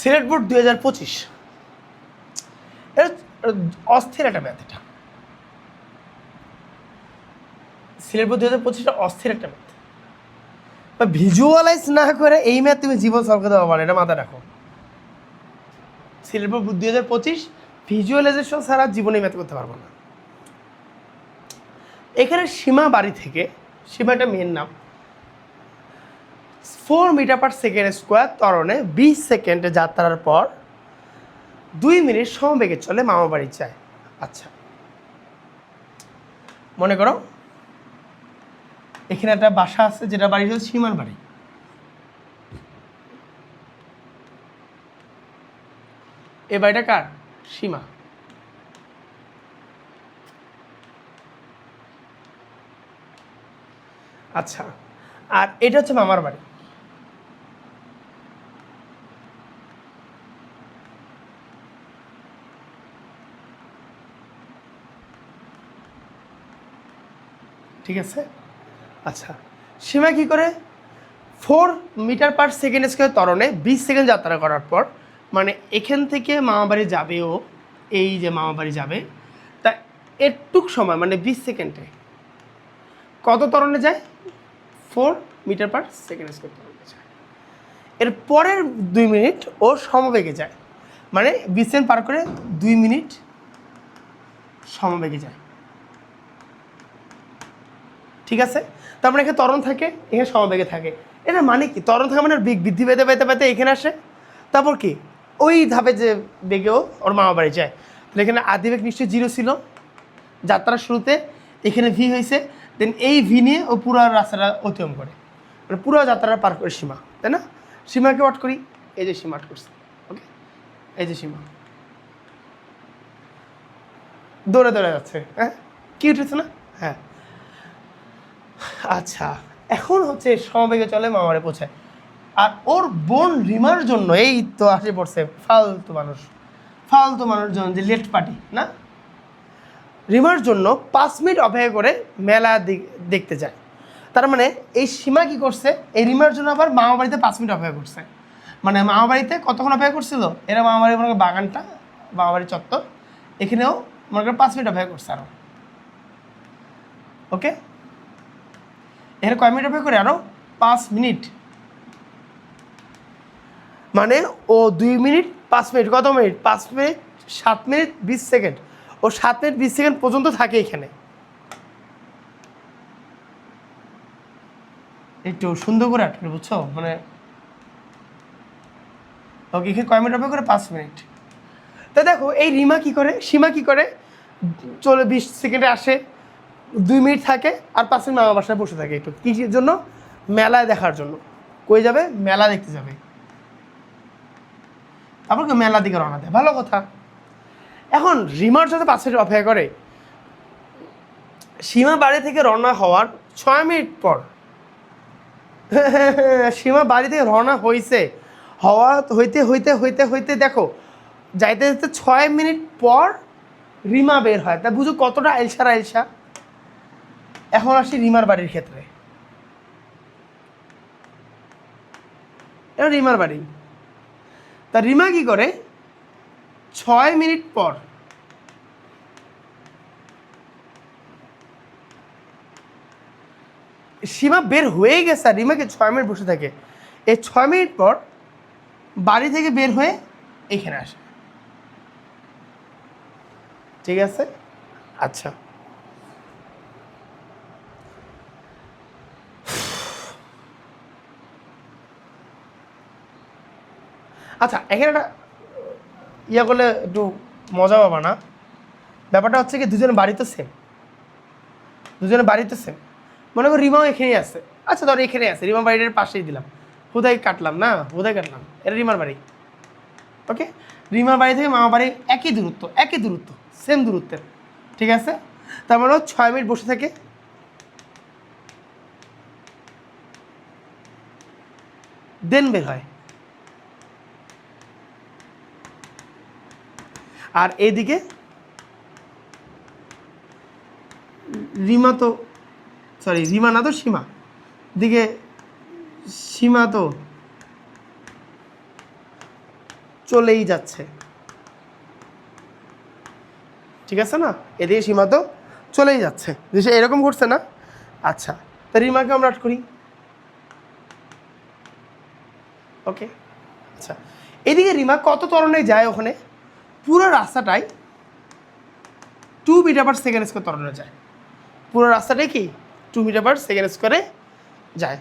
Sylhet board দুই হাজার পঁচিশ। অস্থির একটা ম্যাথ এটা। সিলেট বোর্ড দুই হাজার পঁচিশটা অস্থির একটা ম্যাথ। বা ভিজুয়ালাইজ না করে এই ম্যাথ তুমি জীবন সলভ করতে পারবে না এটা মাথায় রাখো। সিলেট বোর্ড দুই হাজার পঁচিশ ভিজুয়ালাইজেশন ছাড়া জীবনে ম্যাথ করতে পারব না। এখানে সীমা বাড়ি থেকে সীমাটা মেন নাম four metre per second square ত্বরণে বিশ সেকেন্ডে যাত্রার পর দুই মিনিট সমবেগে চলে মামা বাড়ি যায়। আচ্ছা। মনে করো, এখানে একটা বাসা আছে যেটা বাড়ি হচ্ছে সীমার বাড়ি। এ বাড়িটা কার? সীমা। আচ্ছা। আর এটা হচ্ছে মামার বাড়ি। ঠিক আছে? আচ্ছা সীমা কি করে? Four metre per second square তরণে বিশ সেকেন্ড যাত্রা করার পর মানে এখান থেকে মামাবাড়ি যাবে ও, এই যে মামাবাড়ি যাবে, তা একটুক সময় মানে বিশ সেকেন্ডে কত তরণে যায়? Four metre per second square তরণে যায়। এর পরের দুই মিনিট ও সমবেগে যায় মানে বিশ সেকেন্ড পার করে দুই মিনিট সমবেগে যায়। ঠিক আছে? তার মানে এখানে ত্বরণ থাকে, এখানে সমবেগে থাকে। এটা মানে কি? ত্বরণ থাকে মানে বেগ বৃদ্ধি পেতে পেতে পেতে এখানে আসে। তারপর কি? ওই ধাপে যে বেগেও ওর মামা বাড়ি যায়। তাহলে এখানে আদি বেগ নিশ্চয়ই জিরো ছিল। যাত্রার শুরুতে এখানে ভি হয়েছে। দেন এই ভি নিয়ে ও পুরো রাস্তাটা অতিক্রম করে। মানে পুরো যাত্রাটা পার করে সীমা, তাই না? সীমাকে ওয়াট করি? এই যে সীমা আট করছে ওকে এই যে সীমা। দৌড়ে দৌড়ে যাচ্ছে হ্যাঁ? কি উঠেছে না? হ্যাঁ। আচ্ছা এখন হচ্ছে সমবেগে চলে মামারে পৌঁছায়। আর ওর বোন রিমার জন্য, এই তো আসে পড়ছে, ফালতু মানুষ, ফালতু মানুষজন যে লেট পার্টি না? রিমার জন্য পাঁচ মিনিট অপেক্ষা করে মেলা দেখ- দেখতে যায়। তার মানে এই সীমা কি করছে? এই রিমার জন্য আবার মামা বাড়িতে পাঁচ মিনিট অপেক্ষা করছে। মানে মামা বাড়িতে কতক্ষণ অপেক্ষা করছিল? এরা মামা বাড়ি মনে বাগানটা, মামা বাড়ি চত্বর, এখানেও মনে করো পাঁচ মিনিট অপেক্ষা করছে আরও ওকে এখানে কয় মিনিট অপেক্ষা করে? আরও পাঁচ মিনিট। মানে ও দুই মিনিট, পাঁচ মিনিট, কত মিনিট? পাঁচ মিনিট, সাত মিনিট, বিশ সেকেন্ড। ও সাত মিনিট, বিশ সেকেন্ড পর্যন্ত থাকে এখানে। একটু সুন্দর করে আটকে বুঝছ? মানে ওকে এখানে কয় মিনিট অপেক্ষা করে? পাঁচ মিনিট। তা দেখো, এই রিমা কি করে? সীমা কি করে? চলে বিশ সেকেন্ডে আসে। দুই মিনিট থাকে আর পাঁচ মিনিট মামা বাসায় বসে থাকে একটু। কিসের জন্য? মেলায় দেখার জন্য। কই যাবে? মেলা দেখতে যাবে। তারপর মেলা দিকে রওনা দেয়। ভালো কথা। এখন রিমার সাথে পাঁচ মিনিট অপেক্ষা করে। সীমা বাড়ি থেকে রওনা হওয়ার ছয় মিনিট পর। সীমা বাড়ি থেকে রওনা হয়েছে হওয়া হইতে হইতে হইতে হইতে দেখো, যাইতে যেতে ছয় মিনিট পর রিমা বের হয়। তা বুঝো কতটা আলসা আলসা এখন আসি রিমার বাড়ির ক্ষেত্রে। এটা রিমার বাড়ি। তা রিমা কি করে? ছয় মিনিট পর। সীমা বের হয়ে গেছে আর রিমাকে ছয় মিনিট বসে থাকে। এই ছয় মিনিট পর বাড়ি থেকে বের হয়ে এখানে আসে। ঠিক আছে? আচ্ছা। আচ্ছা এখানে একটা ইয়া করলে একটু মজা পাবা না। ব্যাপারটা হচ্ছে কি, দুজনের বাড়ি তো সেম দুজনের বাড়ি তো সেম মনে করো রিমাও এখানেই আছে। আচ্ছা ধর এখানেই আছে রিমা বাড়িটার পাশেই দিলাম। হুদাই কাটলাম না, হুদাই কাটলাম। এটা রিমার বাড়ি। ওকে রিমার বাড়ি থেকে মামা বাড়ি একই দূরত্ব একই দূরত্ব সেম দূরত্বের। ঠিক আছে? তার মানে ছয় মিনিট বসে থাকে। দেন বের হয়। আর এদিকে রিমা তো সরি রিমা না তো, সীমা। দিকে সীমা তো চলেই যাচ্ছে। ঠিক আছে না? এদিকে সীমা তো চলেই যাচ্ছে। যে এরকম ঘটছে না? আচ্ছা তা রিমাকে আমরা আট করি। ওকে আচ্ছা। এদিকে রিমা কত তরণে যায় ওখানে? পুরো রাস্তাটাই two metre per second square ত্বরণে যায়। পুরো রাস্তাটাই কি? টু মিটার পার সেকেন্ড স্কোয়ারে যায়।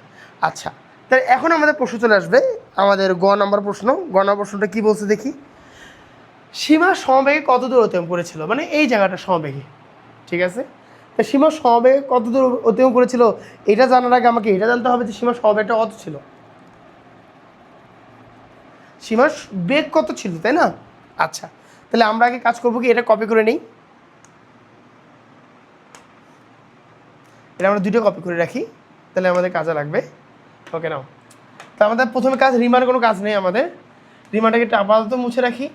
আচ্ছা তাহলে এখন আমাদের প্রশ্ন চলে আসবে। আমাদের গ নম্বর প্রশ্ন। গ নম্বর প্রশ্নটা কী বলছে দেখি। সীমা সমবেগে কত দূর অতিক্রম করেছিল? মানে এই জায়গাটা সমবেগে, ঠিক আছে? তা সীমা সমবেগে কত দূর অতিক্রম করেছিল? এটা জানার আগে আমাকে এটা জানতে হবে যে সীমা সমবেগটা কত ছিল। সীমার বেগ কত ছিল, তাই না? আচ্ছা তাহলে আমরা আগে কাজ করব কি, এটা কপি করে নেই। এটা আমরা দুটো কপি করে রাখি, তাহলে আমাদের কাজে লাগবে। ওকে নাও। তা আমাদের প্রথমে কাজ রিমার কোনো কাজ নেই আমাদের। রিমাটাকে একটু আপাতত মুছে রাখি।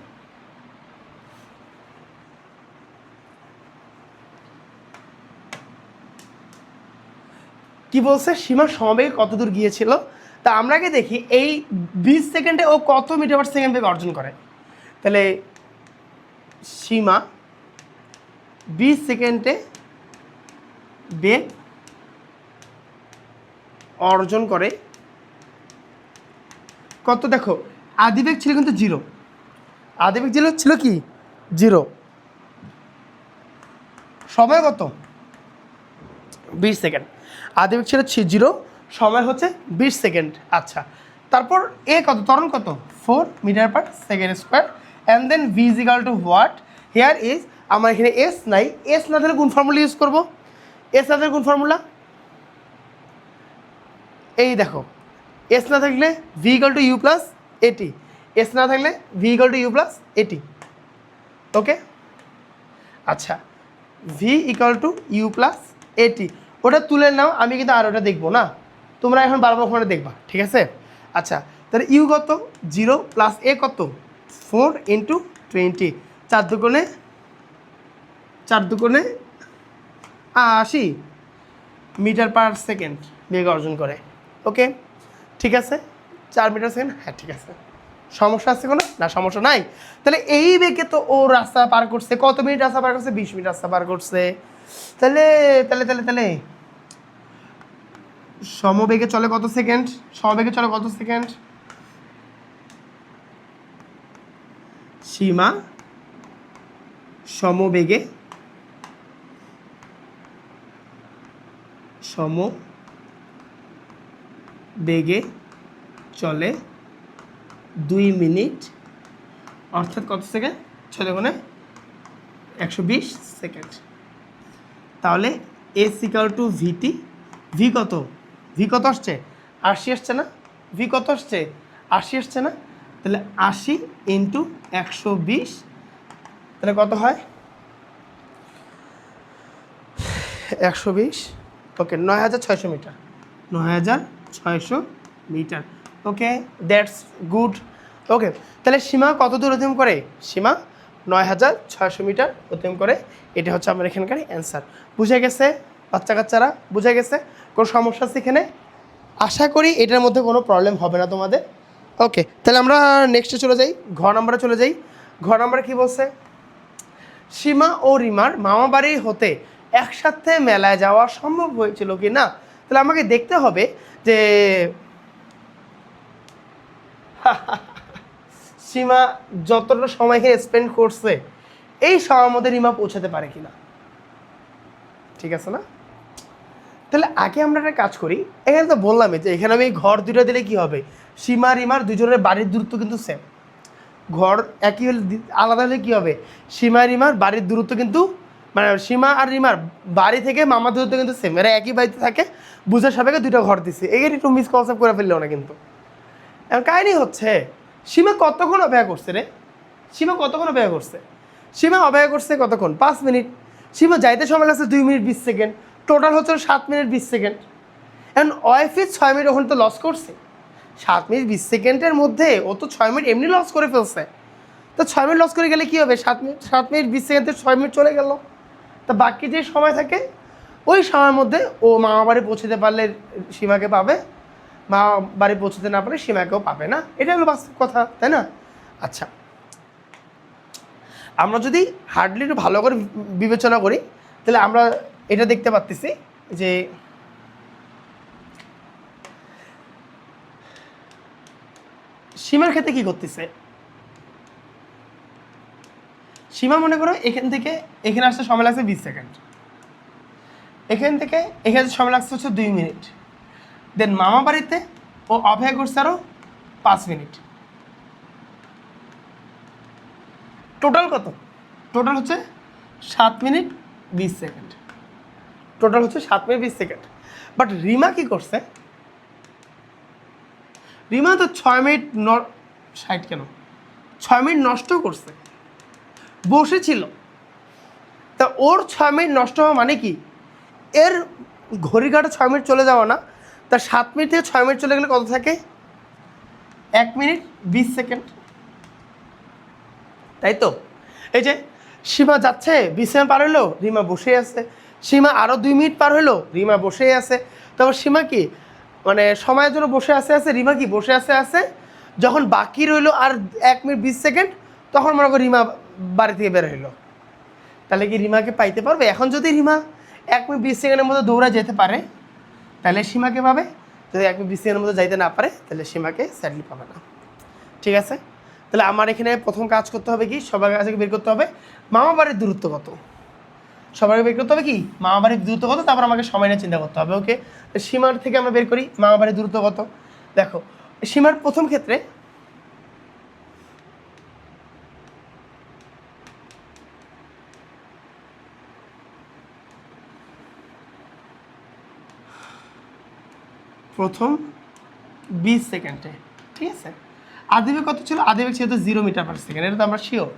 কি বলছে? সীমা সমবেগে কত দূর গিয়েছিল? তা আমরা আগে দেখি, এই বিশ সেকেন্ডে ও কত মিটার পার সেকেন্ড বেগ অর্জন করে? তাহলে সীমা বিশ সেকেন্ডে বেগ অর্জন করে। কত দেখো? আদিবেগ ছিল কিন্তু জিরো আদিবেগ ছিল ছিল কি? জিরো সময় কত? বিশ সেকেন্ড আদিবেগ ছিল জিরো সময় হচ্ছে বিশ সেকেন্ড আচ্ছা। তারপর এ কত? ত্বরণ কত? Four metre per second square and then V equal to what here is আমার এখানে এস নাই। এস না থাকলে কোন ফর্মুলা ইউজ করব? এস না থাকলে কোন ফর্মুলা এই দেখো। এস না থাকলে V equal to U plus at S না থাকলে V equal to U plus at okay আচ্ছা। V equal to U plus at ওটা তুলে নাও, আমি কিন্তু আর ওটা দেখব না। তোমরা এখন বারবার ওখানে দেখবা। ঠিক আছে? আচ্ছা। তাহলে ইউ কত? জিরো প্লাস এ কত? Four into twenty. চার দুগুণে চার দুগুণে আশি মিটার পার সেকেন্ড বেগ অর্জন করে। ওকে? ঠিক আছে? চার মিটার সেকেন্ড? হ্যাঁ ঠিক আছে। সমস্যা আছে কোনো? না, সমস্যা নাই। তাহলে এই বেগে তো ও রাস্তা পার করছে। কত মিনিট রাস্তা পার করছে? বিশ মিনিট রাস্তা পার করছে। তাহলে তাহলে তাহলে তাহলে। সমবেগে চলে কত সেকেন্ড? সমবেগে চলে কত সেকেন্ড? সীমা সমবেগে সম বেগে চলে দুই মিনিট, অর্থাৎ কত সেকেন্ড? ছয় গুণে একশো বিশ সেকেন্ড। তাহলে S equal to VT, V কত? ভি কত আসছে? আশি আসছে না? ভি কত আসছে? আশি আসছে না? তাহলে আশি ইন্টু একশো বিশ, তাহলে কত হয়? একশো বিশ ওকে নয় হাজার ছয়শো মিটার। নয় হাজার ছয়শো metre okay that's good okay তাহলে সীমা কত দূর অতিক্রম করে? সীমা নয় হাজার ছয়শো মিটার অতিক্রম করে, এটা হচ্ছে আমার এখানকার অ্যান্সার বুঝে গেছে, বাচ্চা কাচ্চারা? বুঝে গেছে? কোনো সমস্যা আছে এখানে? আশা করি এটার মধ্যে কোনো প্রবলেম হবে না তোমাদের। ওকে তাহলে আমরা নেক্সটে চলে যাই, ঘ নম্বরে চলে যাই। ঘ নম্বরে কী বলছে? সীমা ও রিমার মামা বাড়ি হতে একসাথে মেলায় যাওয়া সম্ভব হয়েছিল কি না? তাহলে আমাকে দেখতে হবে যে সীমা যতটা সময় স্পেন্ড করছে, এই সময়ের মধ্যে রিমা পৌঁছাতে পারে কিনা ঠিক আছে না? তাহলে আগে আমরা একটা কাজ করি, এখানে তো বললামই যে এখানে আমি ঘর দুটো দিলে কি হবে? সীমা, রিমার দুজনের বাড়ির দূরত্ব কিন্তু সেম ঘর একই হলে আলাদা হলে কী হবে? সীমা, রিমার বাড়ির দূরত্ব কিন্তু মানে সীমা আর রিমার বাড়ি থেকে মামার দূরত্ব কিন্তু সেম এরা একই বাড়িতে থাকে, বুঝে সাপেক্ষে দুটো ঘর দিছে। এখানে একটু মিসকনসেপ্ট করে ফেললেও না কিন্তু। এখন কাহিনি হচ্ছে, সীমা কতক্ষণ অপেক্ষা করছে রে? সীমা কতক্ষণ অপেক্ষা করছে? সীমা অপেক্ষা করছে কতক্ষণ? পাঁচ মিনিট। সীমা যাইতে সময় লাগছে দুই মিনিট বিশ সেকেন্ড। টোটাল হচ্ছে সাত মিনিট বিশ সেকেন্ড। এখন ওয়াইফি ছয় মিনিট ওখানে তো লস করছে। সাত মিনিট, বিশ সেকেন্ডের মধ্যে ও তো ছয় মিনিট এমনি লস করে ফেলছে। তো ছয় মিনিট লস করে গেলে কী হবে? সাত মিনিট সাত মিনিট, বিশ সেকেন্ড থেকে ছয় মিনিট চলে গেল। তা বাকি যে সময় থাকে, ওই সময়ের মধ্যে ও মামা বাড়ি পৌঁছতে পারলে সীমাকে পাবে। মা বাড়ি পৌঁছতে না পারলে সীমাকেও পাবে না। এটা হলো বাস্তব কথা, তাই না? আচ্ছা। আমরা যদি হার্ডলি একটু ভালো করে বিবেচনা করি, তাহলে আমরা এটা দেখতে পাচ্ছি যে সীমার ক্ষেত্রে কি করতেছে? সীমা মনে করো এখান থেকে, এখানে আসতে সময় লাগছে বিশ সেকেন্ড। এখান থেকে, এখানে সময় লাগছে হচ্ছে দুই মিনিট। দেন মামা বাড়িতে ও অপেক্ষা করছে আরও পাঁচ মিনিট। টোটাল কত? টোটাল হচ্ছে সাত মিনিট বিশ সেকেন্ড। টোটাল হচ্ছে সাত মিনিট বিশ সেকেন্ড। বাট রিমা কি করছে? রিমা তো ছয় মিনিট ন কেন? ছয় মিনিট নষ্ট করছে। বসেছিল। তা ওর ছয় মিনিট নষ্ট হওয়া মানে কি? এর ঘড়ি কাটা ছয় মিনিট চলে যাওয়া না। তা সাত মিনিট থেকে ছয় মিনিট চলে গেলে কত থাকে? এক মিনিট বিশ সেকেন্ড। তাই তো? এই যে সীমা যাচ্ছে, বিশ সেকেন্ড পার হলো, রিমা বসে আছে। সীমা আরও দুই মিনিট পার হলো, রিমা বসেই আছে। তারপর সীমা কি? মানে সময়ের জন্য বসে আছে আছে, রিমা কি বসে আছে আছে, যখন বাকি রইল আর এক মিনিট বিশ সেকেন্ড, তখন মনে করো রিমা বাড়ি থেকে বের হইল। তাহলে কি রিমাকে পাইতে পারবে? এখন যদি রিমা এক মিনিট বিশ সেকেন্ডের মধ্যে দৌড়া যেতে পারে, তাহলে সীমাকে পাবে। যদি এক মিনিট বিশ সেকেন্ডের মধ্যে যাইতে না পারে, তাহলে সীমাকে স্যাডলি পাবে না। ঠিক আছে? তাহলে আমার এখানে প্রথম কাজ করতে হবে কি? সবার কাছে বের করতে হবে মামা বাড়ির দূরত্ব কত? সবার বের করতে হবে কি? মামা বাড়ির দূরত্ব কত? তারপর আমাকে সময় নিয়ে চিন্তা করতে হবে ওকে সীমার থেকে আমরা বের করি মামা বাড়ির দূরত্ব কত? দেখো, সীমার প্রথম ক্ষেত্রে প্রথম বিশ সেকেন্ডে, ঠিক আছে? আদিবেগ কত ছিল? আদিবেগ ছিল তো জিরো মিটার পার সেকেন্ড এটা তো আমরা শিওর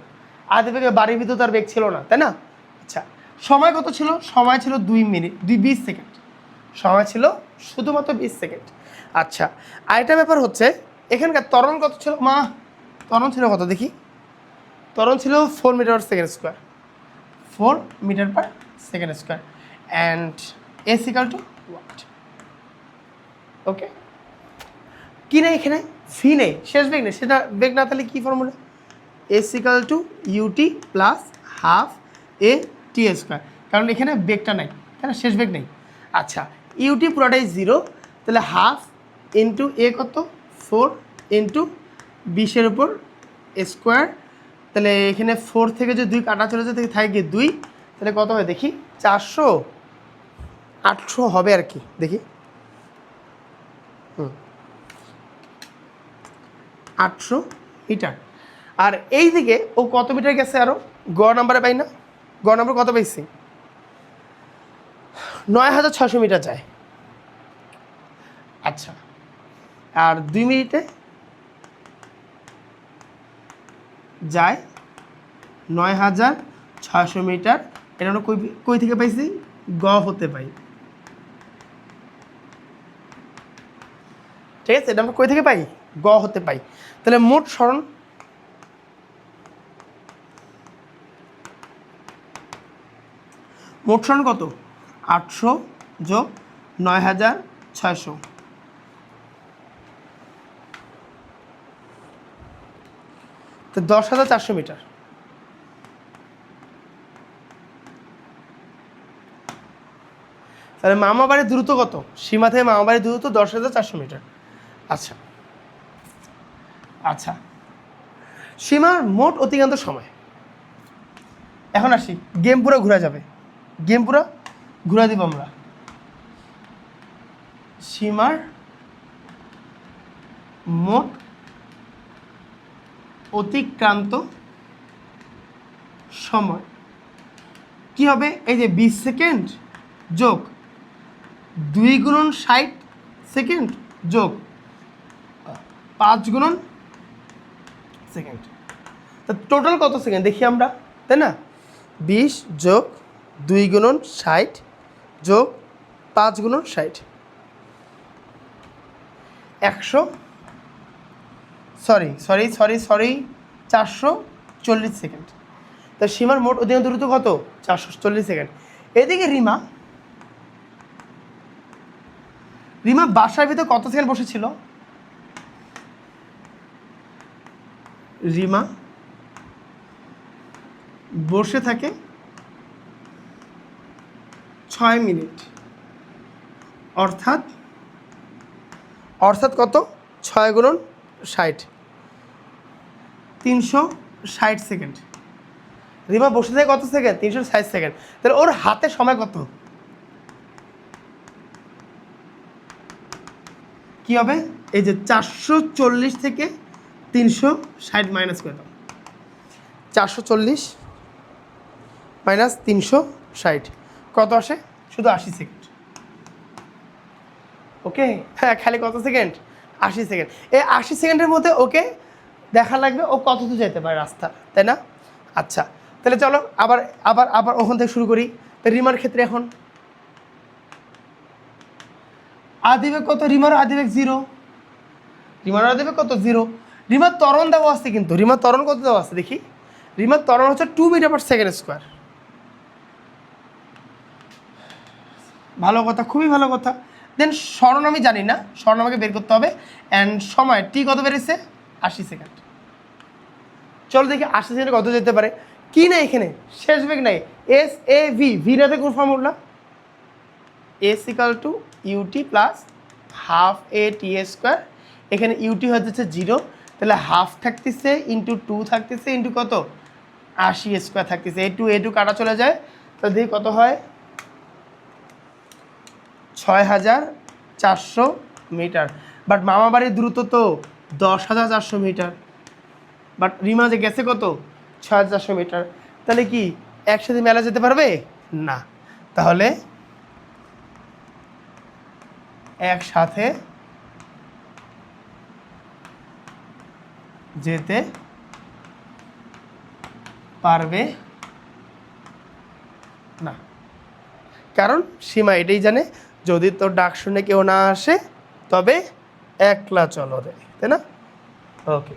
আদিবেগে বাড়ির ভিতর তার বেগ ছিল না, তাই না? সময় কত ছিল? সময় ছিল দুই মিনিট, দুই বিশ সেকেন্ড। সময় ছিল শুধুমাত্র বিশ সেকেন্ড। আচ্ছা আরেকটা ব্যাপার হচ্ছে, এখানকার তরণ কত ছিল? মা তরণ ছিল কত দেখি? তরণ ছিল four metre per second square four metre per second square and S equal to what okay কি নেই এখানে? ফি নেই। শেষ বেগ নেই। সেটা বেগ না তাহলে কী formula S equal to U T plus half A T square কারণ এখানে বেগটা নাই, তাই না? শেষ বেগ নেই। আচ্ছা ইউটি পুরোটাই জিরো তাহলে হাফ ইন্টু এ কত? ফোর ইন্টু বিশের উপর স্কোয়ার তাহলে এখানে ফোর থেকে যদি দুই কাটা চলে যায় থাকে দুই, তাহলে কত হয়? দেখি, চারশো আটশো হবে আর কি, দেখি। হুম। আটশো মিটার। আর এই দিকে ও কত মিটার গেছে আরও গ নাম্বারে পাই না? গ নাম্বার কত পাইছি নয় হাজার ছশো মিটার যায়। আচ্ছা আর দুই মিনিটে যায় নয় হাজার ছশো মিটার। এটা আমরা কই কই থেকে পাইছি? গ হতে পাই। ঠিক আছে, এটা আমরা কই থেকে পাই? গ হতে পাই। তাহলে মোট স্মরণ মোট স্মরণ কত? আটশো যোগ নয় হাজার ছয়শো। তো দশ হাজার চারশো মিটার। তাহলে মামা বাড়ির দ্রুত কত? সীমা থেকে মামা বাড়ির দশ হাজার চারশো মিটার। আচ্ছা। আচ্ছা। সীমার মোট অতিক্রান্ত সময়। এখন আসি, গেম পুরো ঘুরে যাবে। গেম পুরো ঘুরে দিব আমরা। সীমার মোট অতিক্রান্ত সময়। কি হবে? এই যে বিশ সেকেন্ড যোগ দুই গুণন ষাট সেকেন্ড যোগ পাঁচ গুণন সেকেন্ড। তা টোটাল কত সেকেন্ড? দেখি আমরা, তাই না? বিশ যোগ দুই গুণন ষাট যোগ পাঁচ গুণন ষাট। একশো সরি সরি সরি সরি চারশো চল্লিশ সেকেন্ড। তা সীমার মোট অধিকাংশ দূরত্ব কত? চারশো চল্লিশ সেকেন্ড। এদিকে রিমা রিমা বাসার ভিতরে কত সেকেন্ড বসেছিল? রিমা বসে থাকে ছয় মিনিট। অর্থাৎ অর্থাৎ কত? ছয় গুণন ষাট। তিনশো ষাট সেকেন্ড। রিমা বসে থাকে কত সেকেন্ড? তিনশো ষাট সেকেন্ড। তাহলে ওর হাতে সময় কত? কি হবে? এই যে চারশো চল্লিশ থেকে তিনশো ষাট মাইনাস করে দাও। চারশো চল্লিশ মাইনাস তিনশো ষাট। কত আসে? শুধু আশি সেকেন্ড ওকে হ্যাঁ খালি কত সেকেন্ড আশি সেকেন্ড এই আশি সেকেন্ডের মধ্যে ওকে দেখা লাগবে ও কত দূর যেতে পারে রাস্তা, তাই না? আচ্ছা তাহলে চলো আবার আবার আবার ওখান থেকে শুরু করি। রিমার ক্ষেত্রে এখন। আদিবেগ কত? রিমার আদিবেগ জিরো রিমার আদিবেগ কত? জিরো রিমার তরণ দেওয়া আছে কিন্তু। রিমার তরণ কত দেওয়া আছে দেখি। রিমার ত্বরণ হচ্ছে two metre per second square ভালো কথা, খুবই ভালো কথা। দেন স্মরণ আমি জানি না স্মরণ আমাকে বের করতে হবে। অ্যান্ড সময়, টি কত বেড়েছে? আশি সেকেন্ড। চলো দেখি আশি সেকেন্ডে কত যেতে পারে। কি না এখানে? শেষ বেগ নাই। এস এ ভি ভিরাতে কোন formula S equal to U T plus half A T A square এখানে ইউটি হয়ে যাচ্ছে জিরো তাহলে হাফ থাকতেছে ইন্টু টু থাকতেছে ইন্টু কত? আশি স্কোয়ার থাকতেছে। এ টু এ টু কাটা চলে যায়। তাহলে দেখি কত হয়? ছয় হাজার চারশো মিটার। বাট মামা বাড়ির দ্রুত তো দশ হাজার চারশো মিটার। বাট রিমা যে গেছে কত? ছয় হাজার চারশো মিটার। তাহলে কি একসাথে মেলা যেতে পারবে? না। তাহলে একসাথে যেতে পারবে? না। কারণ সীমা এটাই জানে যদি তোর ডাক শুনে কেউ না আসে তবে একলা চলো রে তাই না? ওকে